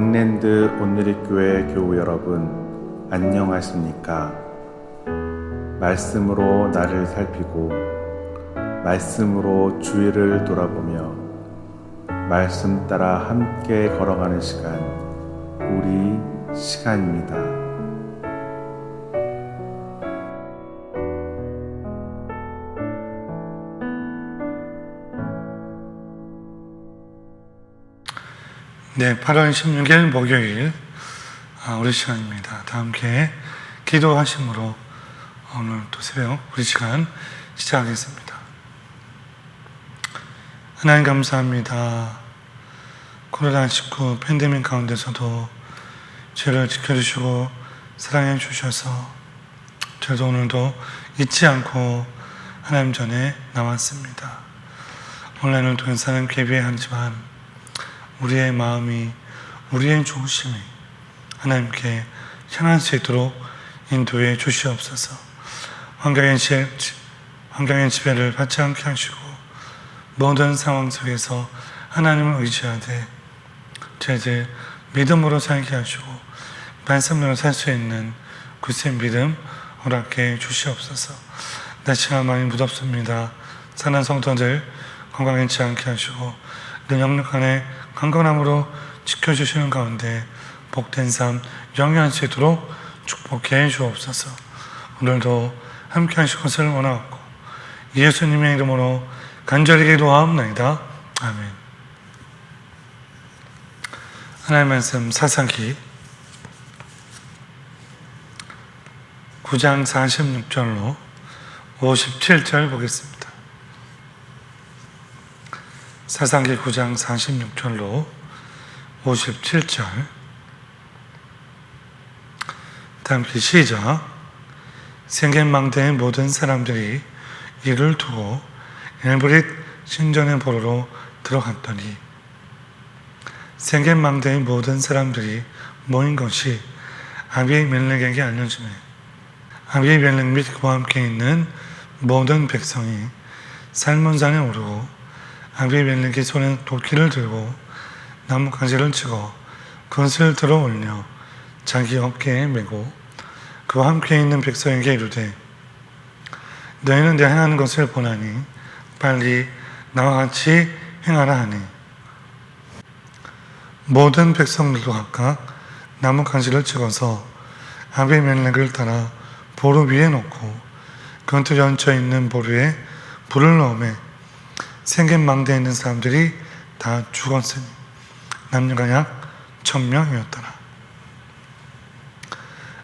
빅랜드 온누리교회 교우 여러분, 안녕하십니까? 말씀으로 나를 살피고, 말씀으로 주위를 돌아보며, 말씀 따라 함께 걸어가는 시간, 우리 시간입니다. 네, 8월 16일 목요일 아, 우리 시간입니다. 다 함께 기도하심으로 오늘 또 새벽 우리 시간 시작하겠습니다. 하나님 감사합니다. 코로나19 팬데믹 가운데서도 죄를 지켜주시고 사랑해 주셔서 저도 오늘도 잊지 않고 하나님 전에 나왔습니다. 온라인을 통해서 하나님 예배하지만 우리의 마음이 우리의 중심이 하나님께 향할 수 있도록 인도해 주시옵소서. 환경의 지 환경의 지배를 받지 않게 하시고 모든 상황 속에서 하나님을 의지하되 저희들 믿음으로 살게 하시고 말씀으로 살 수 있는 굳센 믿음 허락해 주시옵소서. 날씨가 많이 무덥습니다. 사는 성도들 건강하지 않게 하시고 늘 영력 안에 강건함으로 지켜주시는 가운데 복된 삶 영위할 수 있도록 축복해 주옵소서. 오늘도 함께 하실 것을 원하고 예수님의 이름으로 간절히 기도하옵나이다. 아멘. 하나님 말씀 사사기 9장 46절로 57절 보겠습니다. 사상기 9장 46절로 57절. 다음께 시작. 생겐망대의 모든 사람들이 이를 두고 엘브릿 신전의 보러로 들어갔더니 생겐망대의 모든 사람들이 모인 것이 아비멜렉에게 알려지매 아비멜렉 및 그와 함께 있는 모든 백성이 살몬산에 오르고 아비멜렉이 손에 도끼를 들고 나무 가지를 치고 그것을 들어 올려 자기 어깨에 메고 그와 함께 있는 백성에게 이르되 너희는 내가 행하는 것을 보나니 빨리 나와 같이 행하라 하니. 모든 백성들도 각각 나무 가지를 찍어서 아비멜렉을 따라 보루 위에 놓고 그한테 얹혀 있는 보루에 불을 넣음에 생긴 망대에 있는 사람들이 다 죽었으니 남녀가 약 천명이었더라.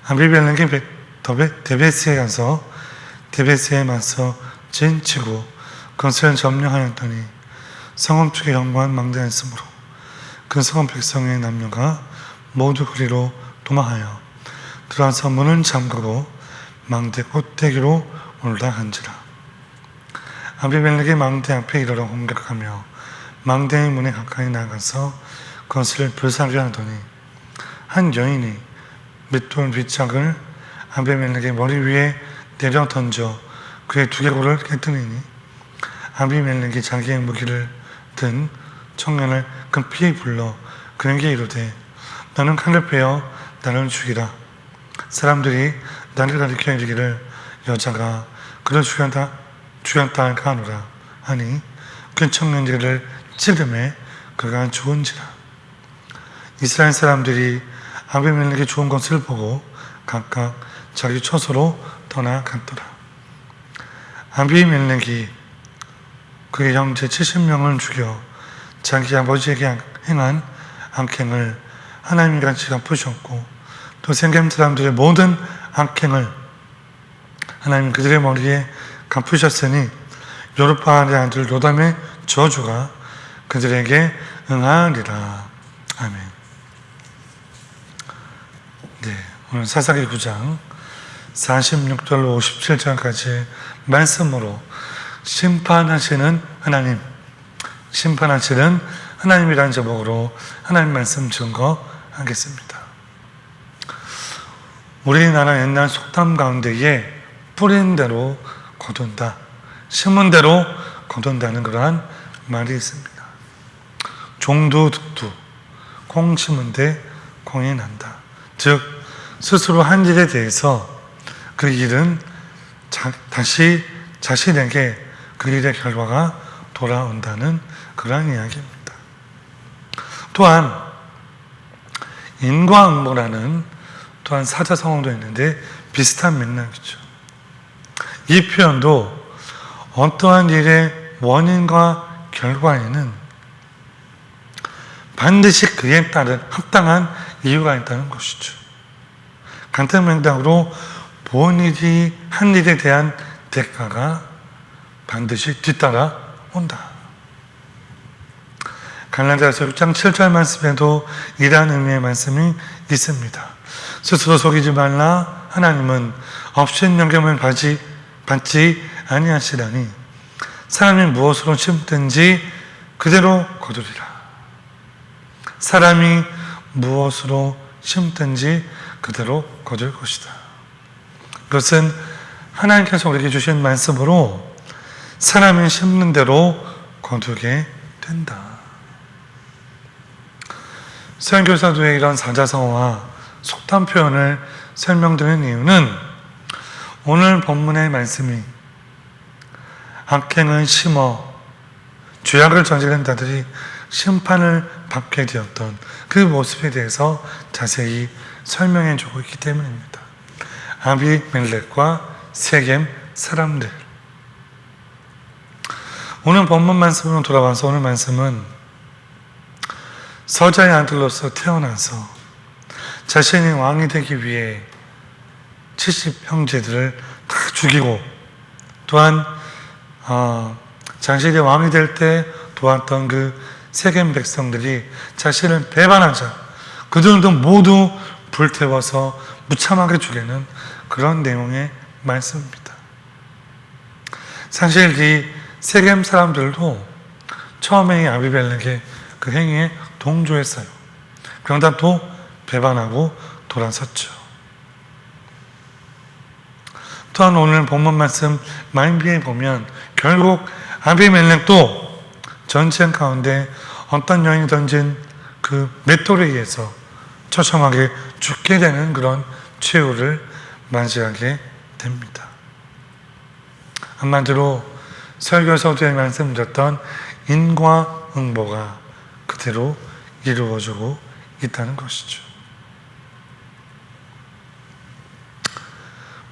아비멜렉이 데베스에 가서 데베스에 맞서 진치고 그것을 점령하였더니 성읍 쪽에 연구한 망대가 있으므로 그 성읍 백성의 남녀가 모두 그리로 도망하여 들어와서 문을 잠그고 망대 꼭대기로 올라간지라. 아비멜렉이 망대 앞에 이르러 공격하며 망대의 문에 가까이 나가서 그것을 불사르게 하더니 한 여인이 밑돌 빗짝을 아비멜렉의 머리 위에 내려 던져 그의 두개골을 깨뜨리니 아비멜렉이 자기의 무기를 든 청년을 급히 불러 그에게 이르되 너는 칼을 빼어 나를 죽이라. 사람들이 나를 가리켜 이르기를 여자가 그를 죽였다 할까 하노라 하니 그 청년들을 찌름에 그가 죽은지라. 이스라엘 사람들이 아비멜렉이 죽은 것을 보고 각각 자기 처소로 떠나갔더라. 아비멜렉이 그의 형제 70명을 죽여 자기 아버지에게 행한 악행을 하나님이 같이 갚으셨고 또 생겜 사람들의 모든 악행을 하나님 그들의 머리에 갚으셨으니 요르파의 아들 요담의 저주가 그들에게 응하리라. 아멘. 네, 오늘 사사기 9장 46절로 57절까지 말씀으로 심판하시는 하나님, 심판하시는 하나님이라는 제목으로 하나님 말씀 증거하겠습니다. 우리나라 옛날 속담 가운데에 뿌린 대로 거둔다, 심은 대로 거둔다는 그러한 말이 있습니다. 종두득두, 공 심은 데 공이 난다. 즉 스스로 한 일에 대해서 그 일은 자- 다시 자신에게 그 일의 결과가 돌아온다는 그러한 이야기입니다. 또한 인과응보라는 또한 사자성어도 있는데 비슷한 맥락이죠. 이 표현도 어떠한 일의 원인과 결과에는 반드시 그에 따른 합당한 이유가 있다는 것이죠. 간단명당으로 본인이 한 일에 대한 대가가 반드시 뒤따라 온다. 갈라디아서 6장 7절 말씀에도 이러한 의미의 말씀이 있습니다. 스스로 속이지 말라 하나님은 없인 영감을 받지, 받지 아니하시다니 사람이 무엇으로 심든지 그대로 거두리라. 사람이 무엇으로 심든지 그대로 거둘 것이다. 그것은 하나님께서 우리에게 주신 말씀으로 사람이 심는 대로 거두게 된다. 선교사도의 이런 사자성어와 속담 표현을 설명드리는 이유는 오늘 본문의 말씀이 악행을 심어 죄악을 저지른 자들이 심판을 받게 되었던 그 모습에 대해서 자세히 설명해 주고 있기 때문입니다. 아비멜렉과 세겜 사람들. 오늘 본문 말씀으로 돌아와서 오늘 말씀은 서자의 아들로서 태어나서 자신이 왕이 되기 위해 70 형제들을 다 죽이고 또한 어, 자신이 왕이 될 때 도왔던 그 세겜 백성들이 자신을 배반하자 그들도 모두 불태워서 무참하게 죽이는 그런 내용의 말씀입니다. 사실 이 세겜 사람들도 처음에 이 아비벨렉의 그 행위에 동조했어요. 그러다 또 배반하고 돌아섰죠. 또한 오늘 본문 말씀 마인비에 보면 결국 아비멜렉도 전쟁 가운데 어떤 여인이 던진 그 맷돌에 의해서 처참하게 죽게 되는 그런 최후를 맞이하게 됩니다. 한마디로 설교서두에 말씀드렸던 인과응보가 그대로 이루어지고 있다는 것이죠.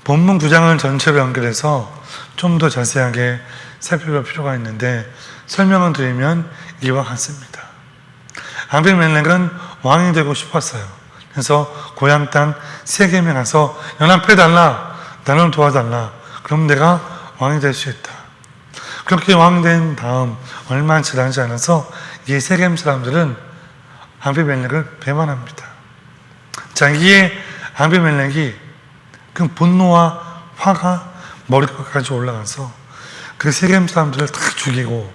본문 9장을 전체로 연결해서 좀 더 자세하게 살펴볼 필요가 있는데 설명을 드리면 이와 같습니다. 아비멜렉은 왕이 되고 싶었어요. 그래서 고향 땅 세겜에 가서 연합해달라. 나를 도와달라. 그럼 내가 왕이 될 수 있다. 그렇게 왕이 된 다음 얼마 지나지 않아서 이 세겜 사람들은 아비멜렉을 배반합니다. 자, 이에 아비멜렉이 그 분노와 화가 머리끝까지 올라가서 그 세겜 사람들을 다 죽이고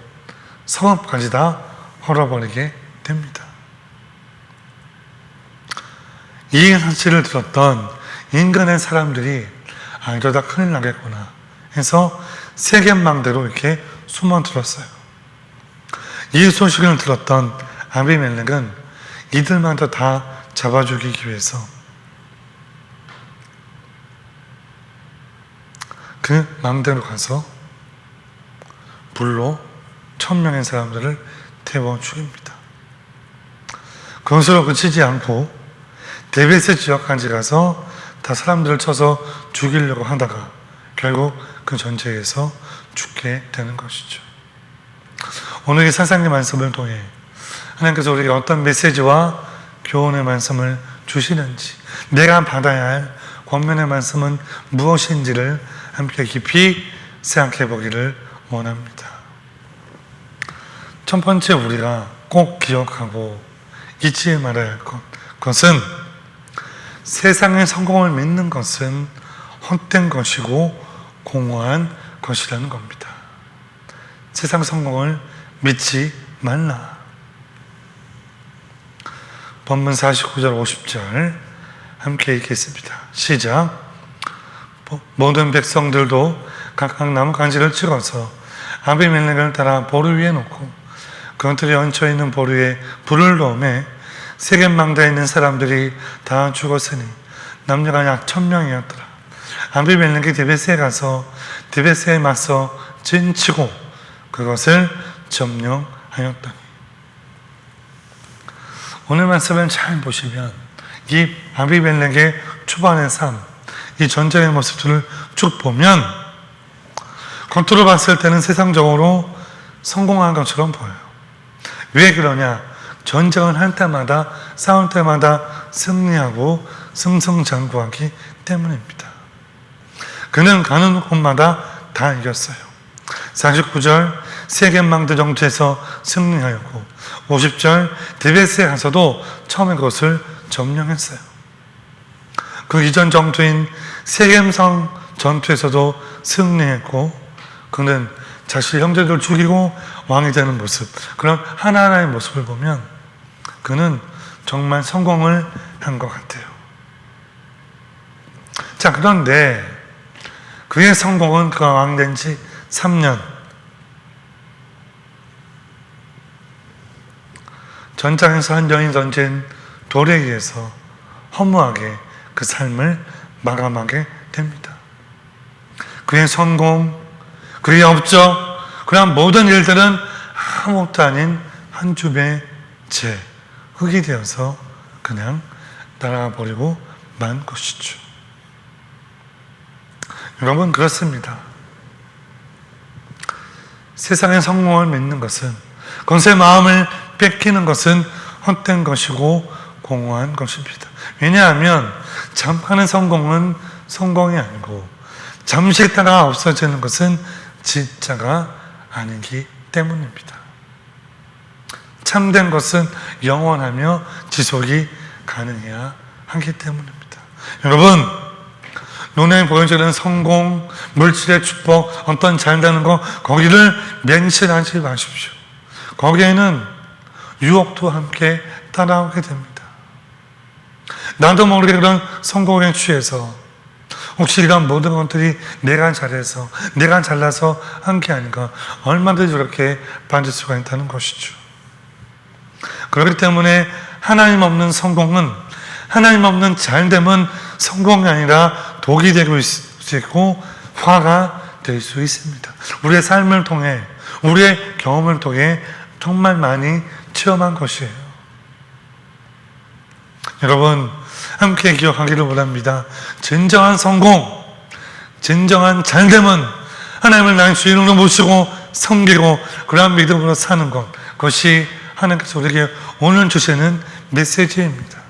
성읍까지 다 헐어버리게 됩니다. 이 사실을 들었던 인간의 사람들이 아 이러다 큰일 나겠구나 해서 세겜망대로 이렇게 숨어들었어요. 이 소식을 들었던 아비멜렉은 이들마다 다 잡아 죽이기 위해서 그 망대로 가서 불로 천명의 사람들을 태워 죽입니다. 그것으로 그치지 않고 데베스 지역까지 가서 다 사람들을 쳐서 죽이려고 하다가 결국 그 전쟁에서 죽게 되는 것이죠. 오늘 이 사상의 말씀을 통해 하나님께서 우리에게 어떤 메시지와 교훈의 말씀을 주시는지 내가 받아야 할 권면의 말씀은 무엇인지를 함께 깊이 생각해 보기를 원합니다. 첫 번째 우리가 꼭 기억하고 잊지 말아야 할 것, 그것은 세상의 성공을 믿는 것은 헛된 것이고 공허한 것이라는 겁니다. 세상 성공을 믿지 말라. 본문 49절 50절 함께 읽겠습니다. 시작. 모든 백성들도 각각 나무 간지를 찍어서 아비멜렉을 따라 보루 위에 놓고 그것들이 얹혀 있는 보루에 불을 넣음에 세겜 망대에 있는 사람들이 다 죽었으니 남녀가 약 천명이었더라. 아비멜렉이 디베스에 가서 디베스에 맞서 진치고 그것을 점령하였다. 오늘 말씀을 잘 보시면 이 아비멜렉의 초반의 삶, 이 전쟁의 모습들을 쭉 보면 겉으로 봤을 때는 세상적으로 성공한 것처럼 보여요. 왜 그러냐? 전쟁을 할 때마다 싸울 때마다 승리하고 승승장구하기 때문입니다. 그는 가는 곳마다 다 이겼어요. 49절 세겜망대 정투에서 승리하였고 50절 디베스에 가서도 처음에 그것을 점령했어요. 그 이전 정투인 세겜성 전투에서도 승리했고 그는 자신의 형제들을 죽이고 왕이 되는 모습 그런 하나하나의 모습을 보면 그는 정말 성공을 한 것 같아요. 자 그런데 그의 성공은 그가 왕된 지 3년 전장에서 한 여인 던진 돌에 의해서 허무하게 그 삶을 마감하게 됩니다. 그의 성공, 그의 업적, 그런 모든 일들은 아무것도 아닌 한 줌의 재, 흙이 되어서 그냥 날아가 버리고 만 것이죠. 여러분, 그렇습니다. 세상의 성공을 믿는 것은, 그것의 마음을 뺏기는 것은 헛된 것이고 공허한 것입니다. 왜냐하면 잠깐의 성공은 성공이 아니고 잠시 있다가 없어지는 것은 진짜가 아니기 때문입니다. 참된 것은 영원하며 지속이 가능해야 하기 때문입니다. 여러분, 눈에 보여지는 성공, 물질의 축복, 어떤 잘 되는 거, 거기를 맹신하지 마십시오. 거기에는 유혹도 함께 따라오게 됩니다. 나도 모르게 그런 성공에 취해서 혹시 이런 모든 것들이 내가 잘해서 내가 잘나서 한 게 아닌가 얼마든지 저렇게 빠질 수가 있다는 것이죠. 그렇기 때문에 하나님 없는 성공은 하나님 없는 잘됨은 성공이 아니라 독이 되고 있고 화가 될 수 있습니다. 우리의 삶을 통해 우리의 경험을 통해 정말 많이 체험한 것이에요. 여러분 함께 기억하기를 원합니다. 진정한 성공, 진정한 잘됨은 하나님을 나의 주인으로 모시고 섬기고 그러한 믿음으로 사는 것 그것이 하나님께서 우리에게 오늘 주시는 메시지입니다.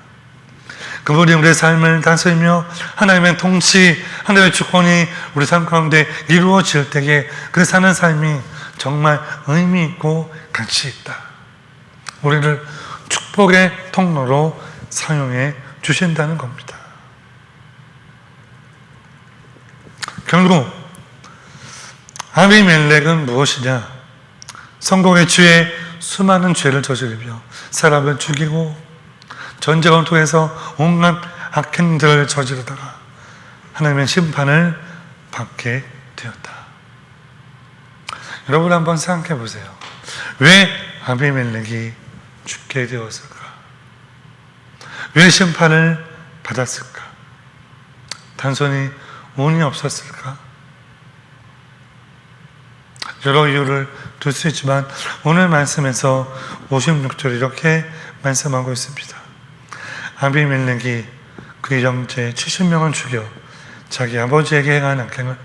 그분이 우리의 삶을 다스리며 하나님의 통치, 하나님의 주권이 우리 삶 가운데 이루어질 때에 그 사는 삶이 정말 의미 있고 가치 있다. 우리를 축복의 통로로 사용해 주신다는 겁니다. 결국 아비멜렉은 무엇이냐? 성공의 죄에 수많은 죄를 저지르며 사람을 죽이고 전쟁을 통해서 온갖 악행들을 저지르다가 하나님의 심판을 받게 되었다. 여러분 한번 생각해 보세요. 왜 아비멜렉이 죽게 되었을까? 왜 심판을 받았을까? 단순히 운이 없었을까? 여러 이유를 둘 수 있지만 오늘 말씀에서 56절 이렇게 말씀하고 있습니다. 아비멜렉이 그의 형제 70명을 죽여 자기 아버지에게 행한 악행을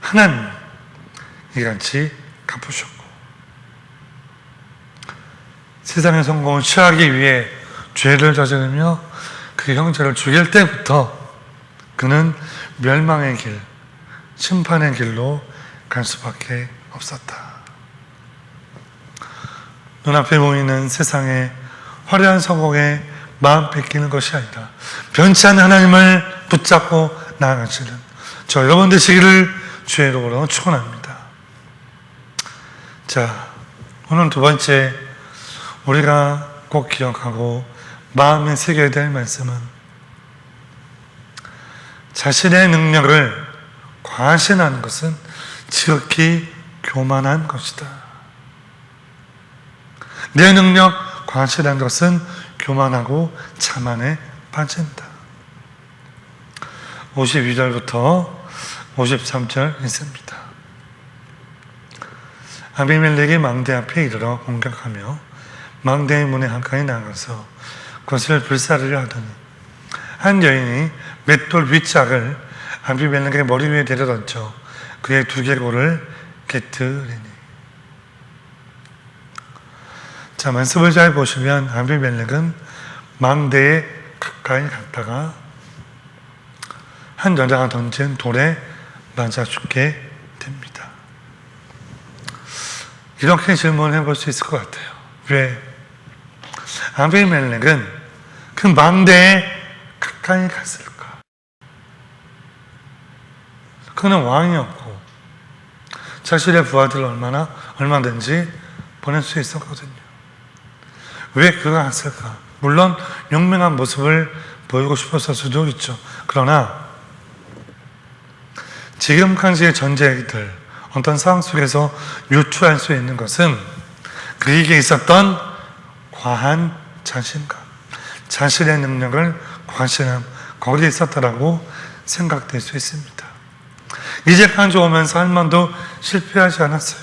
하나님 이같이 갚으셨고 세상의 성공을 취하기 위해 죄를 저지르며 그 형제를 죽일 때부터 그는 멸망의 길, 심판의 길로 갈 수밖에 없었다. 눈앞에 보이는 세상의 화려한 성공에 마음 뺏기는 것이 아니라 변치 않는 하나님을 붙잡고 나아가시는 저 여러분 되시기를 주의 이름으로 축원합니다. 자, 오늘 두 번째 우리가 꼭 기억하고 마음에 새겨야 될 말씀은 자신의 능력을 과신하는 것은 지극히 교만한 것이다. 내 능력 과신한 것은 교만하고 자만에 빠진다. 52절부터 53절 있습니다. 아비멜렉이 망대 앞에 이르러 공격하며 망대의 문에 한칸이 나가서 그것을 불사르려 하더니 한 여인이 맷돌 윗짝을 아비멜렉의 머리 위에 내려던져 그의 두개골을 깨뜨리니 자 말씀을 잘 보시면 아비멜렉은 망대에 가까이 갔다가 한 여자가 던진 돌에 맞아 죽게 됩니다. 이렇게 질문해 볼 수 있을 것 같아요. 왜? 아비멜렉은 그 망대에 가까이 갔을까? 그는 왕이었고 자신의 부하들을 얼마나 얼마든지 보낼 수 있었거든요. 왜 그가 갔을까? 물론 용맹한 모습을 보이고 싶었을 수도 있죠. 그러나 지금까지의 전쟁들 어떤 상황 속에서 유추할 수 있는 것은 그에게 있었던 과한 자신감, 자신의 능력을 과신함, 거기에 있었다라고 생각될 수 있습니다. 이제까지 오면서 한 번도 실패하지 않았어요.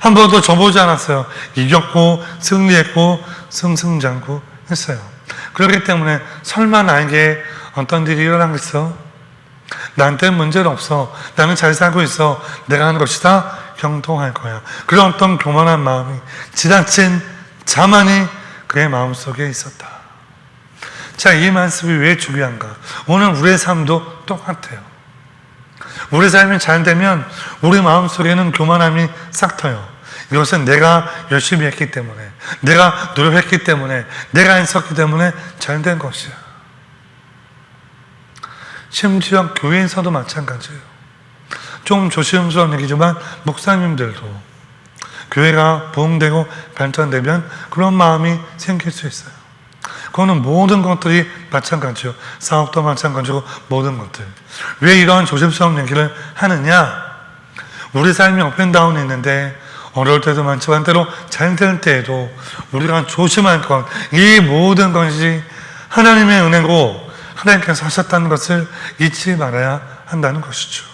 한 번도 져보지 않았어요. 이겼고, 승리했고, 승승장구 했어요. 그렇기 때문에 설마 나에게 어떤 일이 일어나겠어? 나한테 문제는 없어. 나는 잘 살고 있어. 내가 하는 것이 다 형통할 거야. 그런 어떤 교만한 마음이 지나친 자만이 그의 마음속에 있었다. 자, 이 말씀이 왜 중요한가? 오늘 우리의 삶도 똑같아요. 우리 삶이 잘 되면 우리 마음속에는 교만함이 싹 터요. 이것은 내가 열심히 했기 때문에, 내가 노력했기 때문에, 내가 했었기 때문에 잘 된 것이야. 심지어 교회에서도 마찬가지예요. 좀 조심스러운 얘기지만 목사님들도 교회가 부흥되고 발전되면 그런 마음이 생길 수 있어요. 그거는 모든 것들이 마찬가지요. 사업도 마찬가지고 모든 것들. 왜 이런 조심스러운 얘기를 하느냐? 우리 삶이 업앤다운이 있는데 어려울 때도 많지만 때로 잘 될 때에도 우리가 조심할 것, 이 모든 것이 하나님의 은혜고 하나님께서 하셨다는 것을 잊지 말아야 한다는 것이죠.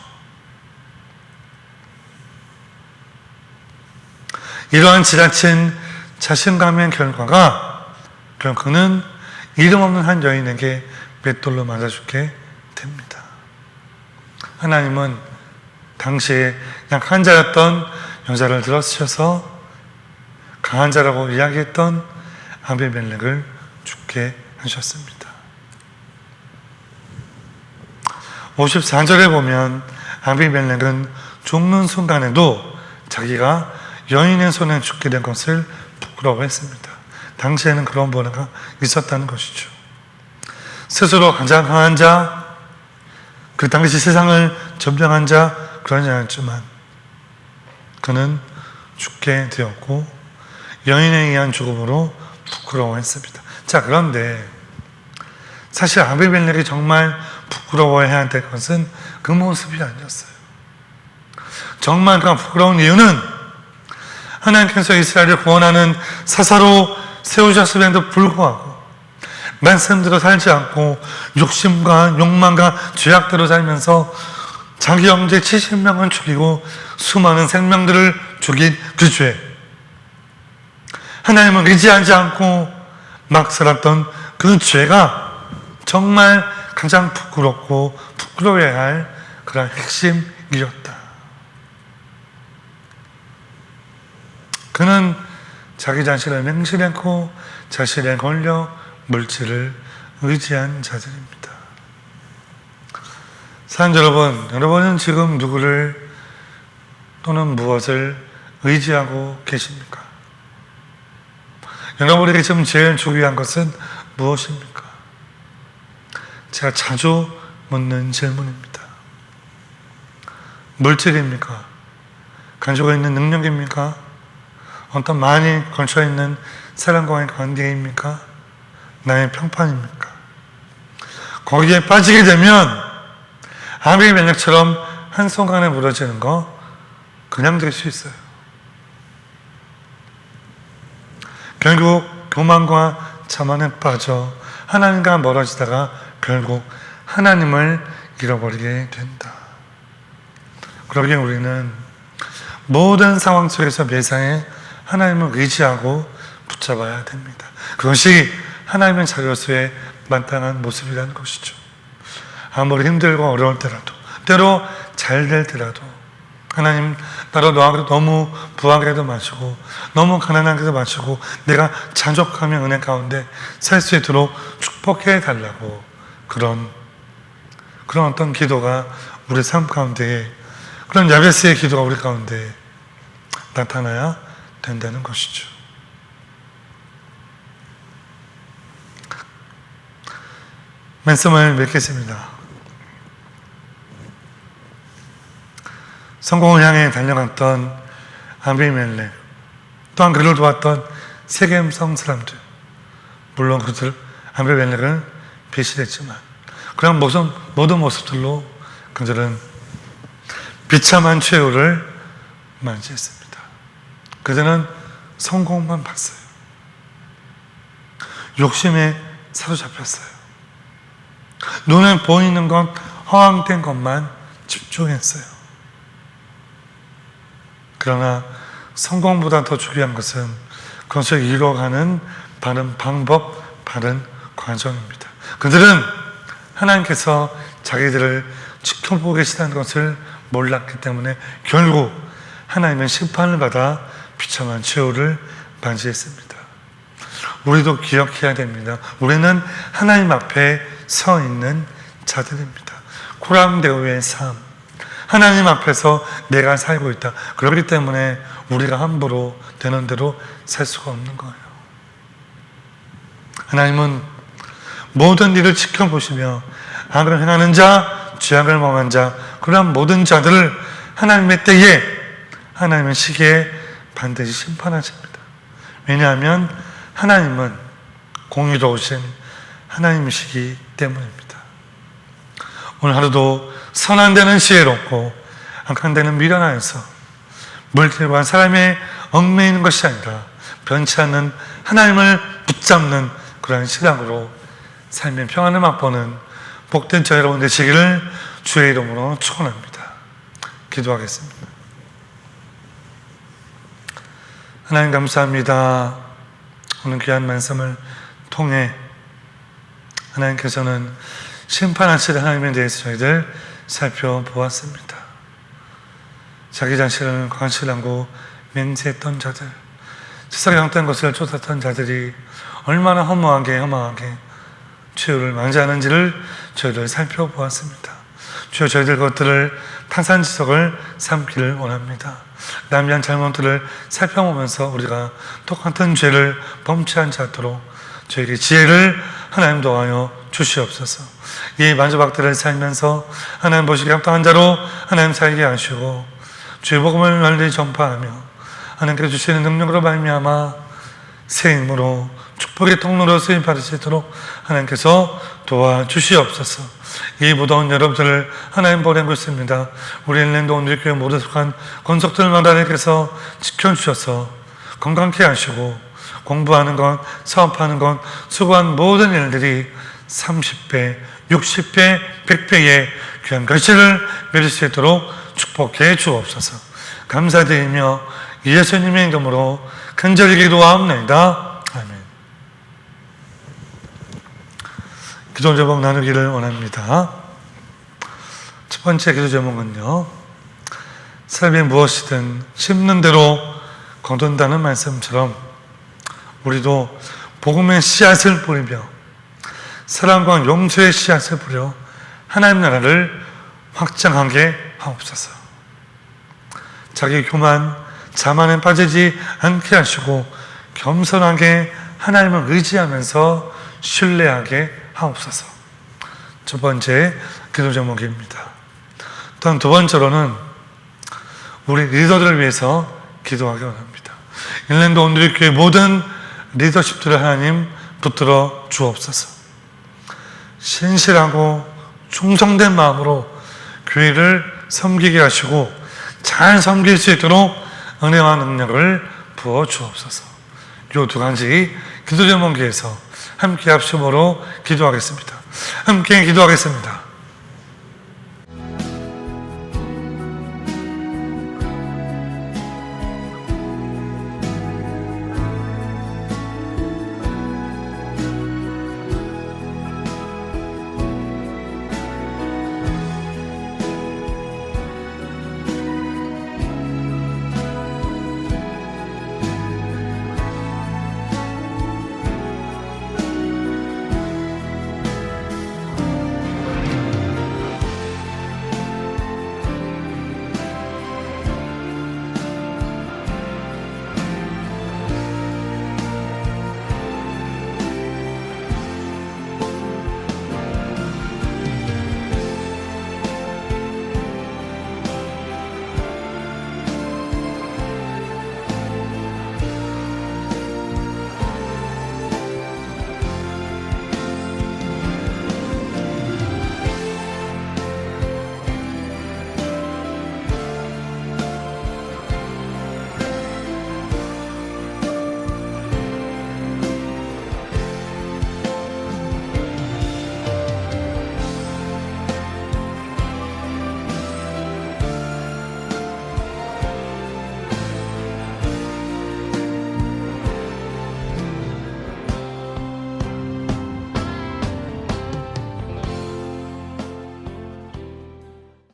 이러한 지나친 자신감의 결과가 결국은 이름 없는 한 여인에게 맷돌로 맞아 죽게 됩니다. 하나님은 당시에 약한 자였던 여자를 들어주셔서 강한 자라고 이야기했던 아비멜렉을 죽게 하셨습니다. 54절에 보면 아비멜렉은 죽는 순간에도 자기가 여인의 손에 죽게 된 것을 부끄러워했습니다. 당시에는 그런 번호가 있었다는 것이죠. 스스로 가장 강한 자, 그 당시 세상을 점령한 자 그러지 않았지만 그는 죽게 되었고 여인에 의한 죽음으로 부끄러워했습니다. 자 그런데 사실 아비멜렉이 정말 부끄러워해야 될 것은 그 모습이 아니었어요. 정말 그 부끄러운 이유는 하나님께서 이스라엘을 구원하는 사사로 세우셨음에도 불구하고 말씀대로 살지 않고 욕심과 욕망과 죄악대로 살면서 자기 형제 70명을 죽이고 수많은 생명들을 죽인 그 죄. 하나님을 의지하지 않고 막 살았던 그 죄가 정말 가장 부끄럽고 부끄러워야 할 그런 핵심이었다. 그는 자기 자신을 맹신했고 자신의 권력, 물질을 의지한 자들입니다. 사람 여러분, 여러분은 지금 누구를 또는 무엇을 의지하고 계십니까? 여러분에게 지금 제일 중요한 것은 무엇입니까? 제가 자주 묻는 질문입니다. 물질입니까? 가지고 있는 능력입니까? 어떤 많이 걸쳐 있는 사람과의 관계입니까? 나의 평판입니까? 거기에 빠지게 되면 아비멜렉처럼 한순간에 무너지는 거 그냥 될 수 있어요. 결국 교만과 자만에 빠져 하나님과 멀어지다가 결국 하나님을 잃어버리게 된다. 그러기에 우리는 모든 상황 속에서 매사에 하나님을 의지하고 붙잡아야 됩니다. 그것이 하나님의 자녀수의 마땅한 모습이라는 것이죠. 아무리 힘들고 어려울 때라도, 때로 잘 될 때라도, 하나님, 나로 노하게도 너무 부하게도 마시고, 너무 가난하게도 마시고, 내가 잔족하며 은혜 가운데 살 수 있도록 축복해 달라고, 그런, 그런 어떤 기도가 우리 삶 가운데, 그런 야베스의 기도가 우리 가운데 나타나야 된다는 것이죠. 말씀을 맺겠습니다. 성공을 향해 달려갔던 아비멜렉 또한 그를 도왔던 세겜성 사람들 물론 그들 아비멜렉은 배신했지만 그런 모습, 모든 모습들로 그들은 비참한 최후를 맞이했습니다. 그들은 성공만 봤어요. 욕심에 사로잡혔어요. 눈에 보이는 건 허황된 것만 집중했어요. 그러나 성공보다 더 중요한 것은 그것을 이뤄가는 바른 방법, 바른 과정입니다. 그들은 하나님께서 자기들을 지켜보고 계시다는 것을 몰랐기 때문에 결국 하나님의 심판을 받아 비참한 최후를 맞이했습니다. 우리도 기억해야 됩니다. 우리는 하나님 앞에 서 있는 자들입니다. 코람데오의 삶. 하나님 앞에서 내가 살고 있다. 그렇기 때문에 우리가 함부로 되는 대로 살 수가 없는 거예요. 하나님은 모든 일을 지켜보시며 악을 행하는 자, 죄악을 범한 자, 그런 모든 자들을 하나님의 때에 하나님의 시기에 반드시 심판하십니다. 왜냐하면 하나님은 공의로우신 하나님이시기 때문입니다. 오늘 하루도 선한 데는 지혜롭고 악한 데는 미련하여서 물질과 사람의 얽매이는 것이 아니라 변치 않는 하나님을 붙잡는 그러한 신앙으로 삶의 평안을 맛보는 복된 저 여러분 되시기를 주의 이름으로 축원합니다. 기도하겠습니다. 하나님 감사합니다. 오늘 귀한 말씀을 통해 하나님께서는 심판하실 하나님에 대해서 저희들 살펴보았습니다. 자기 자신을 관실하고 맹세했던 자들, 세상에 향된 것을 쫓았던 자들이 얼마나 허무하게 허망하게 최후를 맞이하는지를 저희들 살펴보았습니다. 주여 저희들 것들을 타산지석을 삼기를 원합니다. 남이한 잘못들을 살펴보면서 우리가 똑같은 죄를 범치한 자도록 저에게 지혜를 하나님 도하여 주시옵소서. 이 만조박들을 살면서 하나님 보시기 합당한 자로 하나님 살게 하시고 주의 복음을 널리 전파하며 하나님께서 주시는 능력으로 말미암아 새 힘으로 축복의 통로로 쓰임 받을 수 있도록 하나님께서 도와주시옵소서. 이 무더운 여러분들을 하나님 보내고 있습니다. 우리 일랜드 온누리교회 모두 속한 건속들마다 하나님께서 지켜주셔서 건강케 하시고 공부하는 것, 사업하는 것, 수고한 모든 일들이 30배, 60배, 100배의 귀한 결실을 맺을 수 있도록 축복해 주옵소서. 감사드리며 예수님의 이름으로 간절히 기도하옵나이다. 아멘. 기도 제목 나누기를 원합니다. 첫 번째 기도 제목은요. 삶에 무엇이든 심는 대로 거둔다는 말씀처럼 우리도 복음의 씨앗을 뿌리며 사랑과 용서의 씨앗을 뿌려 하나님 나라를 확장하게 하옵소서. 자기 교만, 자만에 빠지지 않게 하시고 겸손하게 하나님을 의지하면서 신뢰하게 하옵소서. 첫 번째 기도 제목입니다. 또한 두 번째로는 우리 리더들을 위해서 기도하기 원합니다. 일랜드 온누리 교회 모든 리더십들을 하나님 붙들어 주옵소서. 신실하고 충성된 마음으로 교회를 섬기게 하시고 잘 섬길 수 있도록 은혜와 능력을 부어 주옵소서. 이두 가지 기도 제목에서 함께 합심으로 기도하겠습니다. 함께 기도하겠습니다.